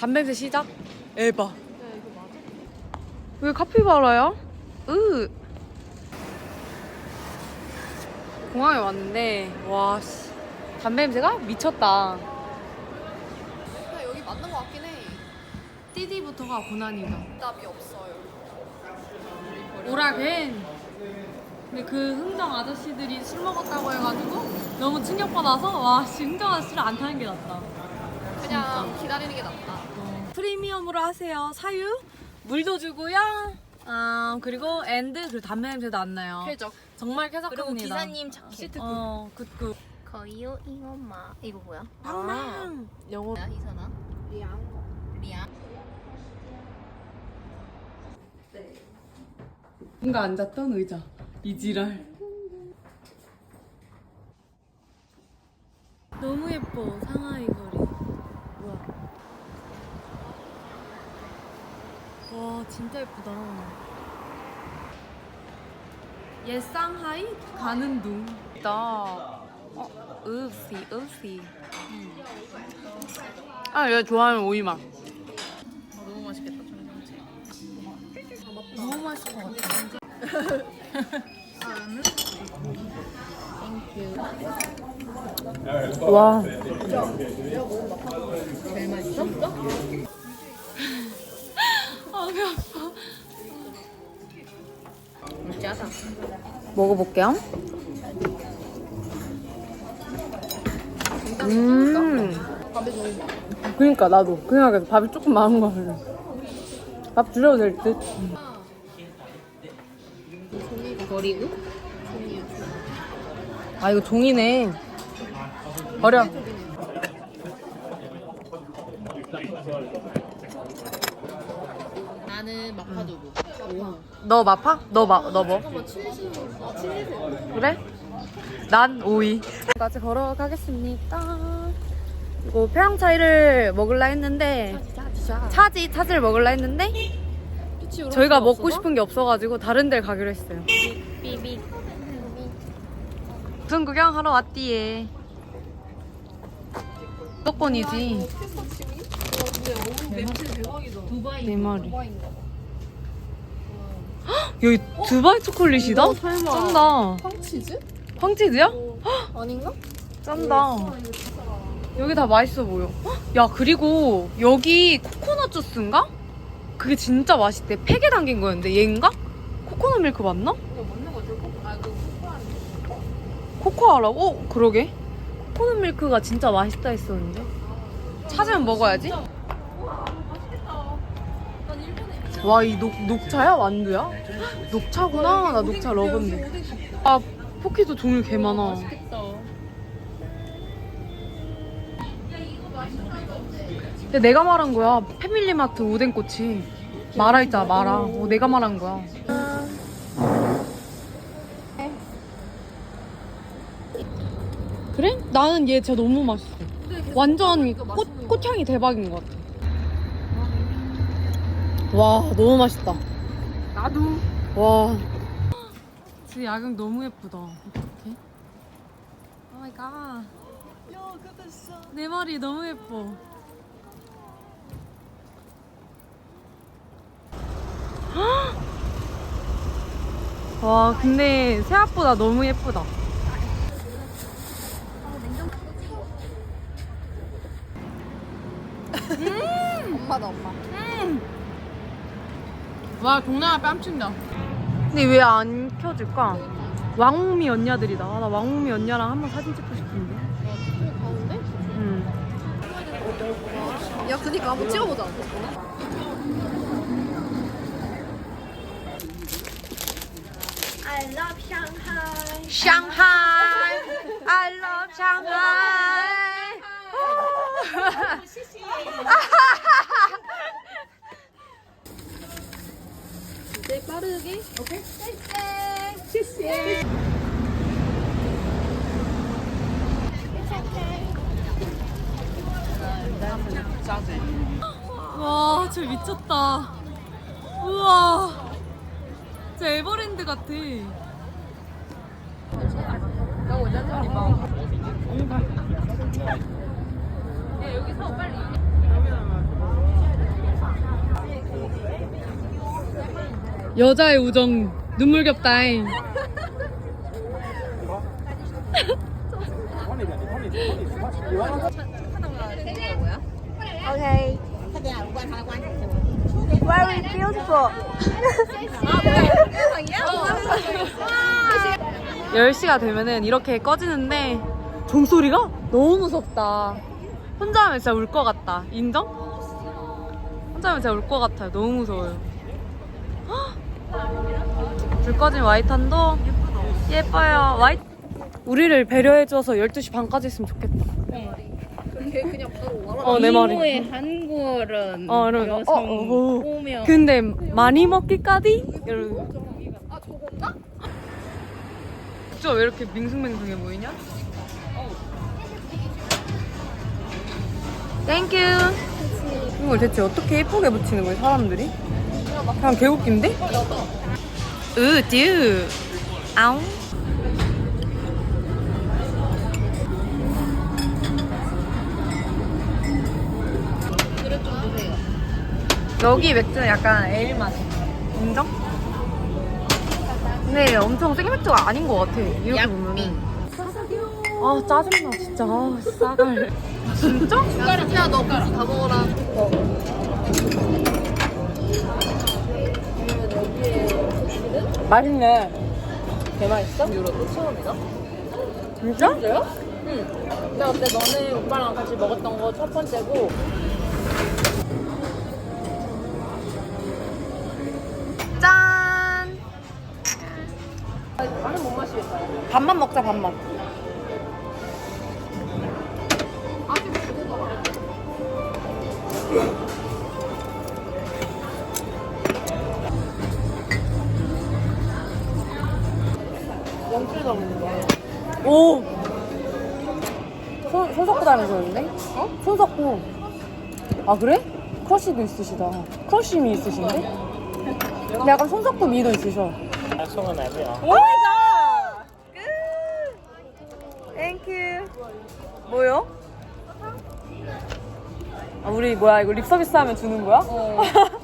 담냄새 시작? 에바. 야 이거 맞아? 왜 카피바라야? 으. 공항에 왔는데 와 씨. 담배 냄새가 미쳤다. 그냥 여기 맞는 거 같긴 해. 띠디부터가 고난이다. 답이 없어요. 오라겐. 근데 그 흥정 아저씨들이 술 먹었다고 해가지고 너무 충격받아서 와 씨, 흥정 아저씨를 안 타는 게 낫다. 그냥 기다리는 게 낫다. 프리미엄으로 하세요. 사유, 물도 주고요. 아 그리고 엔드 그리고 담배 냄새도 안 나요. 쾌적. 정말 쾌적합니다. 그리고 기사님 착해. 시트 어 굿굿. 거요 잉엄마 이거 뭐야? 빵빵. 영어. 야 이선아. 리앙. 리안. 뭔가 앉았던 의자. 이지랄. 너무 예뻐 상하 이 거리. 뭐야? 와 진짜 예쁘다. 옛 상하이 가는 둥. 있다. 어, 읍시 읍시. 아, 얘 좋아하는 오이 맛. 아, 너무 맛있겠다 정경채. 너무 맛있을 것 같아. 와. 제일 맛있어? 먹어볼게요. 음. 그니까 나도 그 생각해서 밥이 조금 많은 거 같아. 밥 줄여도 될 듯. 버리고? 아 이거 종이네. 버려. 나는 마파두부. 너 마파? 너 마, 너 뭐? 그래? 난 오이. 같이 걸어가겠습니다. 이거 폐양차이를 먹을라 했는데 차지 차지를 먹을라 했는데 저희가 먹고 싶은 게 없어가지고 다른 데를 가기로 했어요. 무슨 구경하러 왔디에. 무조건이지. 냄새 대박이다. 두바이. 네 마리. 두바이인가 봐. 여기 두바이 초콜릿이다? 설마. 짠다. 황치즈? 황치즈야? 아닌가? 짠다. 여기 다 맛있어 보여. 헉, 야, 그리고 여기 코코넛 주스인가? 그게 진짜 맛있대. 팩에 담긴 거였는데 얘인가? 코코넛 밀크 맞나? 이거 먹는 거죠? 아, 그 코코아. 코코아라고? 어, 그러게. 코코넛 밀크가 진짜 맛있다 했었는데. 찾으면 먹어야지. 와, 이 녹, 녹차야? 완두야? 헉, 녹차구나. 나 녹차 러브인데. 아, 포키도 종류 개 많아. 맛있겠다. 근데 내가 말한 거야. 패밀리마트 오뎅꼬치. 마라 있잖아, 마라. 어, 내가 말한 거야. 그래? 나는 얘 진짜 너무 맛있어. 완전 꽃, 꽃향이 대박인 것 같아. 와, 너무 맛있다. 나도. 와. 진짜 야경 너무 예쁘다. 어떡해? 오 마이 갓. 내 머리 너무 예뻐. 와, 근데 생각보다 너무 예쁘다. 엄마다 엄마. 와, 동남아 뺨친다. 근데 왜 안 켜질까? 왕우미 언니들이다. 나 왕우미 언니랑 한번 사진 찍고 싶은데. 응. 야, 그니까 한번 찍어보자. Shanghai, I love Shanghai. 제일 빠르 게. 오케이. 와, 저 미쳤다. 우와. 진짜 에버랜드 같아. 여 자의 우정 눈물겹다잉. 오케이. Very beautiful. 10시가 되면은 이렇게 꺼지는데 종소리가 너무 무섭다. 혼자 하면 진짜 울 것 같다. 인정? 혼자 하면 진짜 울 것 같아요. 너무 무서워요. 헉! 불 꺼진 와이탄도 예뻐요. 와이 우리를 배려해줘서 12시 반까지 했으면 좋겠다. 걔 그냥 바로 와라. 어, 내 말이. 한국어는 어, 이러면, 여성 어, 어, 어. 오면 근데 많이 먹기까지? 이러면. 아 저건가? 진짜 왜 이렇게 밍숭맹숭해 보이냐? 땡큐. 이걸 대체 어떻게 예쁘게 붙이는 거야 사람들이? 그냥 개웃긴데? 으듀. 아웅. 여기 맥주는 약간 에일 맛이야. 인정? 근데 엄청 세게 맥주가 아닌 것 같아. 이렇게 보면은. 아 짜증나 진짜. 아, 싸갈. 진짜? 야너 고수 다 먹어라. 맛있네. 개 맛있어? 유로도 처음이다. 진짜? 근데 어때 너네 오빠랑 같이 먹었던 거 첫 번째고 짠. 나는 못 마시겠다. 밥만 먹자 밥만. 연필 담는 거야. 오. 손, 손 섞고 다니셨는데? 어? 손 섞고. 아 그래? 크러쉬도 있으시다. 크러쉬미 있으신데? 근데 약간 손 섞고 미도 있으셔. 송은 아니야. 오 마이 갓! 끝! 땡큐. 뭐요? 아, 우리 뭐야 이거 립 서비스 하면 주는 거야?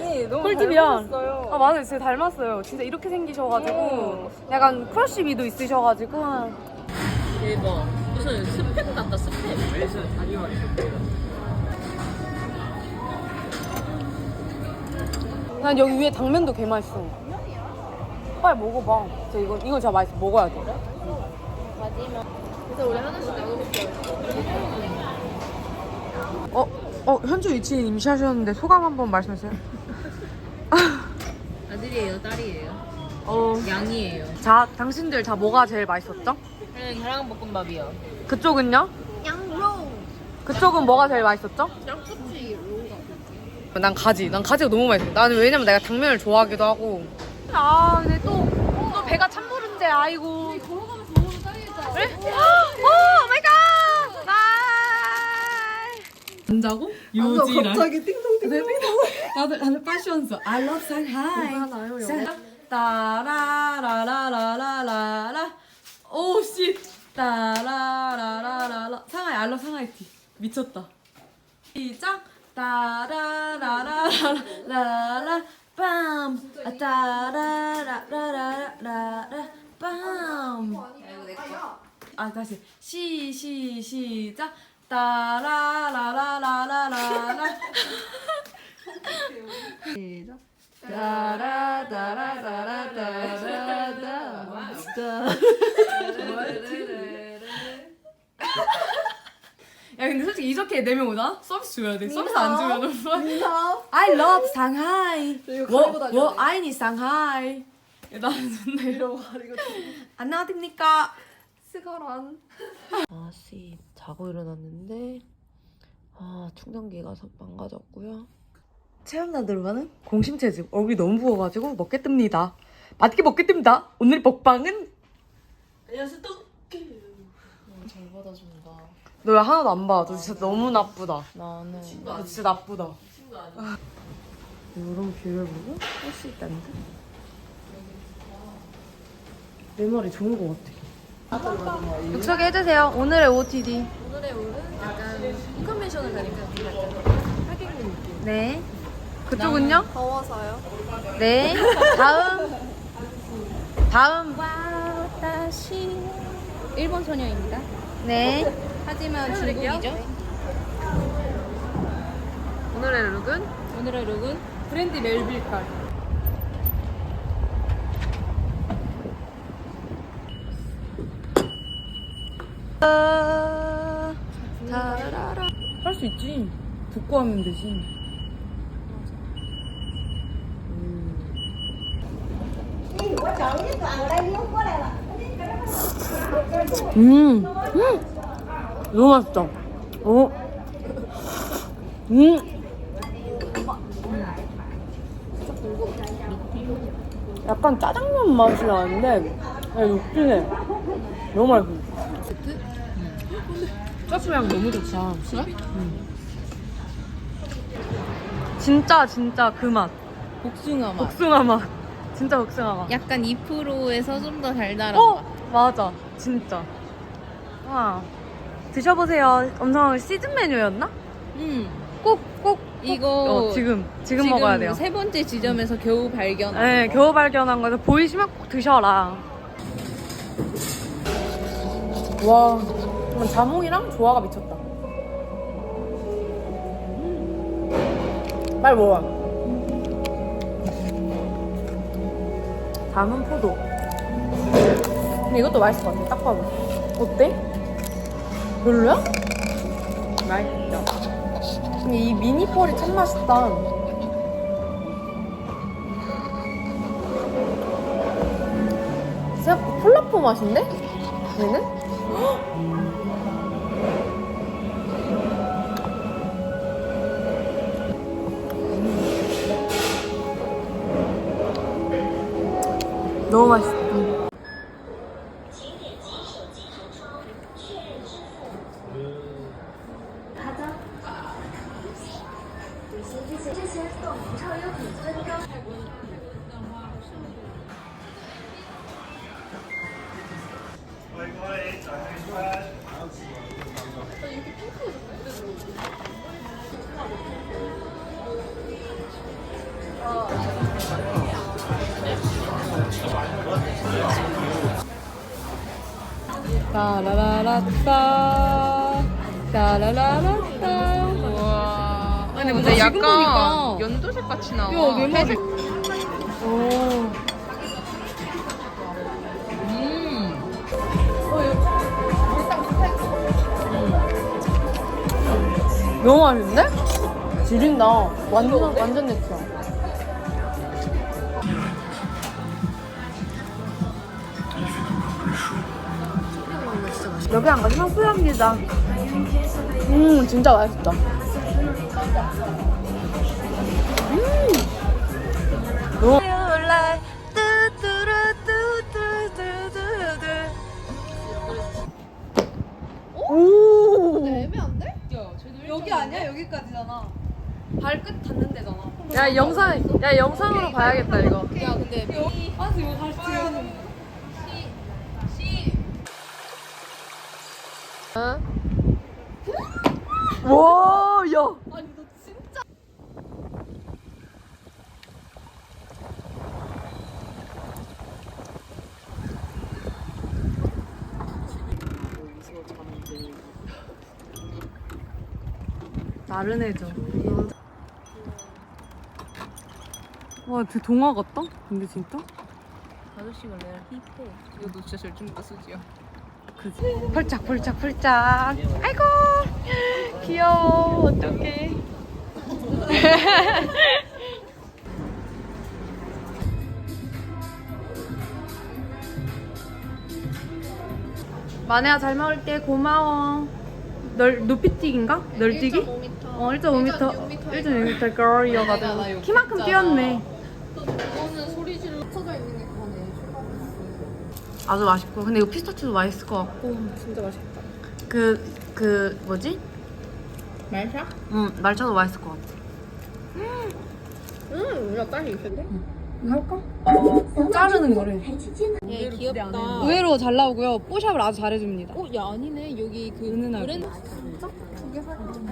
아니 너무 꿀팁이야. 닮았어요. 아 맞아요, 진짜 닮았어요. 진짜 이렇게 생기셔가지고 약간 크러쉬 미도 있으셔가지고 대박. 무슨 스팸 같다, 스팸. 난 여기 위에 당면도 개 맛있어. 빨리 먹어봐. 진짜 이거 이거 진짜 맛있어. 먹어야 돼. 그래서 우리 하나씩 나눠볼게요. 어, 어 현주 위치인 임시하셨는데 소감 한번 말씀해주세요. 아들이에요, 딸이에요, 어, 양이에요. 자 당신들 다 뭐가 제일 맛있었죠? 저는 계란볶음밥이요. 그쪽은요? 양로. 그쪽은 뭐가 제일 맛있었죠? 양꼬치 로가. 난 가지. 난 가지가 너무 맛있어. 나는 왜냐면 내가 당면을 좋아하기도 하고. 아, 근데 또, 또 배가 찬부른데, 아이고. 걸어가면서 먹으면 딸이잖아. 그래? 오 마이 갓! 바이! 안자고? 유지랑. 갑자기 띵동띵동. 다들 다들 패션서. I love Shanghai. 따라라라라라라라. 오 씨. 따라라라라라. 상하이 I love 상하이 티. 미쳤다. 시작. 따라라라라라라 빰. 아, 따라라라라라라 빰. 아 다시 시 시 시작 따라라라라라라 시작. 야 근데 솔직히 이렇게 내면 오나? 서비스 줘야 돼. 서비스 안 주면 오빠. I love 다녀야 워 need Shanghai. 나는 좋네 이러고 가리고. 안녕하십니까? 스가란. 아씨 자고 일어났는데 아 충전기가 서 망가졌고요. 체험단 들어가는 공심채즙 얼굴이 너무 부어가지고 먹겠답니다. 맛있게 먹겠답니다. 오늘 먹방은 안녕하세요, 또. 잘 받아준다. 너 왜 하나도 안 봐? 너 진짜 너무 나쁘다. 나는. 너 진짜 나쁘다. 이런 뷰를 보고 할 수 있다는 듯? 내 말이 좋은 것 같아. 육소개 해주세요. 오늘의 OOTD. 오늘의 오는 약간 인컨벤션을 가니까 하객 느낌. 네. 그쪽은요? 더워서요. 네. 다음. 다음. 다시 일본 소녀입니다. 네. 하지만 중국이죠. 오늘의 룩은? 오늘의 룩은 브랜드 멜빌칼. 할 수 있지. 붓고 하면 되지. 음. 음. 너무 맛있다. 어. 음. 약간 짜장면 맛이 나는데 야, 육진해. 너무 맛있어. 짜장면 너무 좋다. 진짜, 진짜 그 맛. 복숭아 맛. 복숭아 맛. 진짜 복숭아 맛. 약간 2%에서 좀 더 달달한 어! 맛. 맞아. 진짜. 와. 드셔보세요. 엄청 시즌 메뉴였나? 음. 꼭, 꼭. 꼭. 이거 어, 지금, 지금, 먹어야 돼요. 세 번째 지점에서 겨우 발견한 네, 거. 겨우 발견한 거에서 보이시면 꼭 드셔라. 와, 정말 자몽이랑 조화가 미쳤다. 빨리 먹어. 다음은 포도. 근데 이것도 맛있을 것 같아, 딱 봐도. 어때? 별로야? 맛있어. 근데 이 미니 펄이 참 맛있다. 진짜 콜라포 맛인데? 얘는? 너 따라라라따. 따라라라따. 와. 아니, 근데 약간 연두색 같이 나와. 야, 내 말이. 오. 음. 너무 맛있는데? 지린다. 완전, 완전 내 취향. 여기 안 가시면 후회합니다. 음, 진짜 맛있다. 음! 너무 오! 여기 아니야? 여기까지잖아. 발끝 닿는 데잖아. 야 영상 야 영상으로 봐야겠다 이거. 야, 근데 아, 이거 다시 찍 어야 와, 야. 나른해져. 와, 되게 동화 같다? 근데 진짜? 아저씨 원래 힙해. 이거 놓쳐 절중도 쓰지요. 그지? 펄짝, 펄짝, 펄짝. 아이고! 귀여워. 어떡해. 마네야 잘 먹을 게. 고마워. 널, 높이뛰기인가? 널뛰기? 1.5m. 어, 1.5m. 1.6m 걸이어가지고. 키만큼 뛰었네. 이거는 소리 질러 쳐져 있는 게 그거네. 아주 맛있고. 근데 이거 피스타치오도 맛있을 것 같고. 진짜 맛있다. 그, 그, 뭐지? 말샤? 응, 말차도 맛있을 것 같아. 음, 우리가 딸이 있는데? 이거 할까? 자르는 거를. 얘 귀엽다. 의외로 잘 나오고요. 뽀샵을 아주 잘해줍니다. 어, 야 아니네. 여기 그 은은하게. 브랜드 뭐야?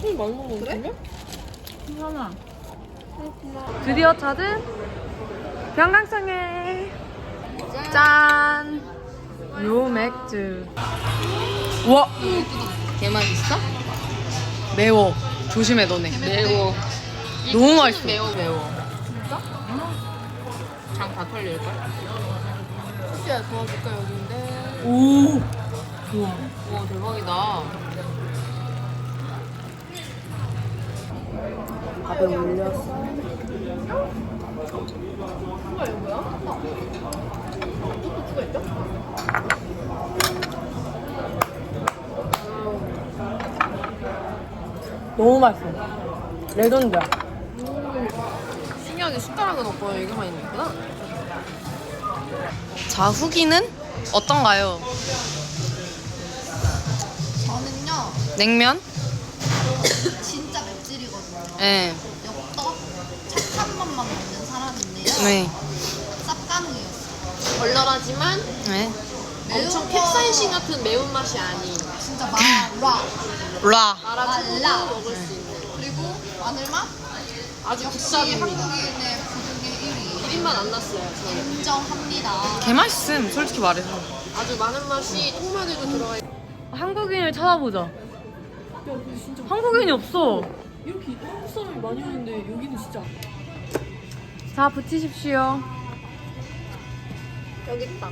좀 많이 먹는 그래? 드디어 찾은 병강성에 짠! 요 맥주. 우와! 개 맛 있어? 매워. 조심해, 너네. 매워. 너무 맛있어. 매워 매워. 진짜? 장 다 털릴걸? 혹시야 도와줄까 여기인데. 오! 와 대박이다. 밥에 올렸어. 너무 맛있어. 레전드야. 신기하게 숟가락은 없고 여기만 있구나. 자, 후기는 어떤가요? 저는요 냉면? 네. 엽떡 착한 맛만 먹는 사람인데요. 네. 쌉가능이었어요. 얼얼하지만 네. 엄청 캡사이신 같은 매운맛이 아닌 진짜 마라 라. 말라. 먹을 수 있는 그리고 마늘맛 아주 역시 국밥입니다. 한국인의 부득이 1위 1인만 안 났어요. 저는. 인정합니다. 개맛있음, 솔직히 말해서. 아주 많은 맛이 통마늘도 들어가 있고 한국인을 찾아보자. 한국인이 없어. 이렇게 한국 사람이 많이 오는데 여기는 진짜 자, 붙이십시오. 여기 있다.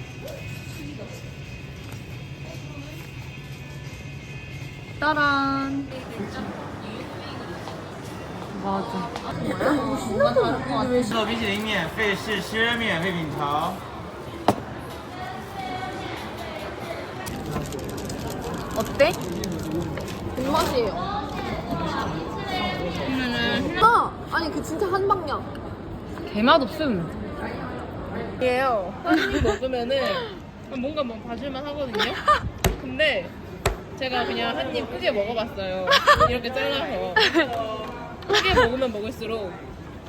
따란. 맞아. 做冰淇淋免费试吃，免费品尝。 어때? 본맛이에요. 아! 아니 그 진짜 한 방향. 개맛 없음. 이에요. 한입 먹으면은 뭔가 뭐 봐줄만 하거든요. 근데 제가 그냥 한 입 크게 먹어봤어요. 이렇게 잘라서 크게 먹으면 먹을수록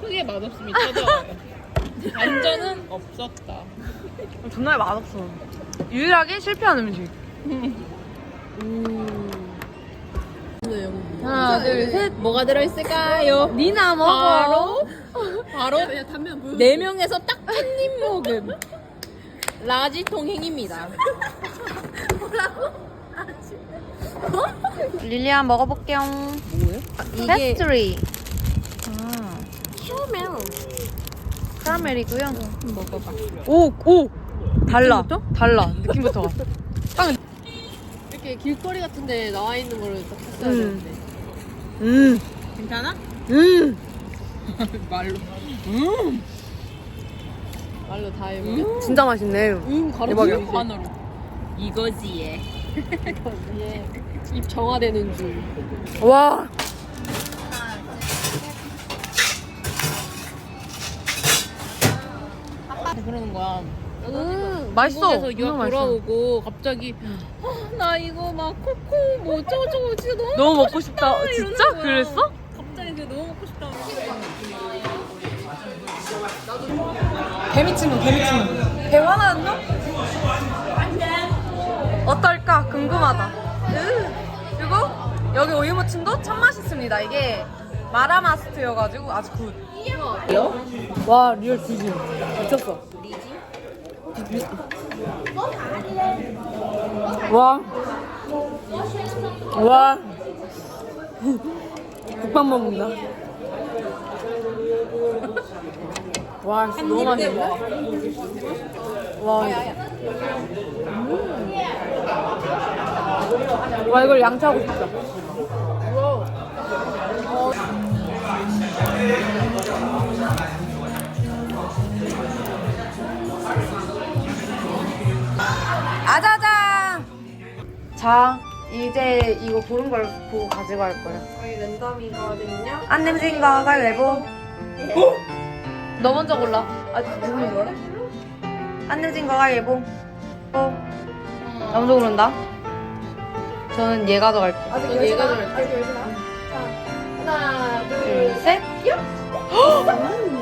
크게 맛없음이 찾아와요. 반전은 없었다. 정말 맛없어. 유일하게 실패한 음식. 하나, 둘, 셋. 뭐가 들어있을까요? 니나 먹어. 바로 네 명에서 딱 한 입 먹음. 라지 통행입니다. 릴리안 먹어볼게요. 뭐예요? 이게 페스트리. 아. 캐러멜. 캐러멜이고요. 먹어봐. 오, 오. 달라. 달라. 느낌부터가. 이렇게 길거리 같은데 나와 있는 거를 딱 했어야 음. 되는데. 음. 괜찮아? 음. 말로. 말로 다 해버려. 진짜 맛있네. 음, 가로 대박이야. 반으로. 이거지 얘. 예. 입 정화되는 줄. 와. 그러는 거야. 음, 맛있어. 유학 너무 맛있어. 돌아오고 갑자기 아, 나 이거 막 코코 뭐 어쩌고 저쩌고 진짜 너무 너무 먹고 먹고 싶다. 이러는 진짜? 거야. 그랬어? 갑자기 그게 너무 먹고 싶다. 개미친구, 개미친구. 배 화나는 놈? 어떨까? 궁금하다. 으. 그리고 여기 우유무침도 참 맛있습니다. 이게 마라마스트여가지고 아주 굿. 와, 리얼 뒤지. 미쳤어. 와. 와. 국밥 먹는다. 와, 너무 맛있는데? 와. 음. 와, 이걸 양치하고 싶다. 아자 자, 이제 이거 고른 걸 보고 가져갈 거예요. 저희 랜덤이거든요. 안 냄새인 거 가위바위보. 너 먼저 골라. 아, 누구 먼저 골라? 안 내진 거가 예보. 어. 나 먼저 고른다. 저는 얘 가져갈게. 아직 얘가 열시나? 좀 아직 열시나? 자, 하나, 둘, 둘, 셋. 셋.